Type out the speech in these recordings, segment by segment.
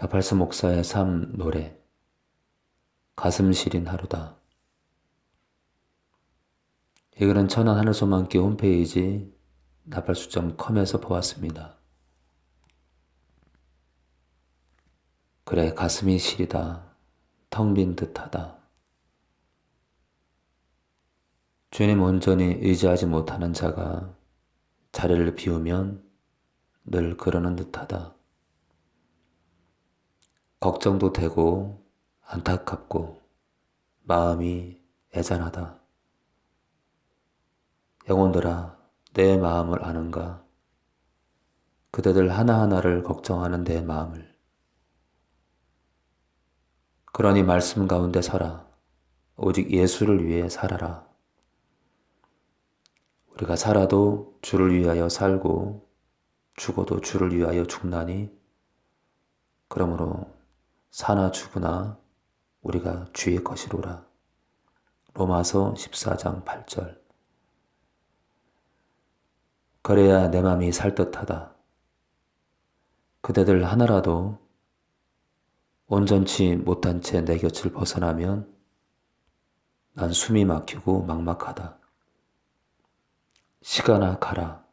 나팔스 목사의 삶 노래 가슴 시린 하루다. 이거는 천안 하늘소망교 홈페이지 나팔수.com에서 보았습니다. 그래 가슴이 시리다. 텅 빈 듯하다. 주님 온전히 의지하지 못하는 자가 자리를 비우면 늘 그러는 듯하다. 걱정도 되고 안타깝고 마음이 애잔하다. 영혼들아 내 마음을 아는가? 그대들 하나하나를 걱정하는 내 마음을. 그러니 말씀 가운데 서라. 오직 예수를 위해 살아라. 우리가 살아도 주를 위하여 살고 죽어도 주를 위하여 죽나니 그러므로 사나 죽으나 우리가 주의 것이로라. 로마서 14장 8절 그래야 내 맘이 살듯하다. 그대들 하나라도 온전치 못한 채 내 곁을 벗어나면 난 숨이 막히고 막막하다. 시간아 가라.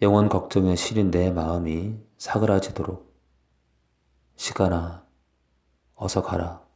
영원 걱정에 시린 내 마음이 사그라지도록 시간아 어서 가라.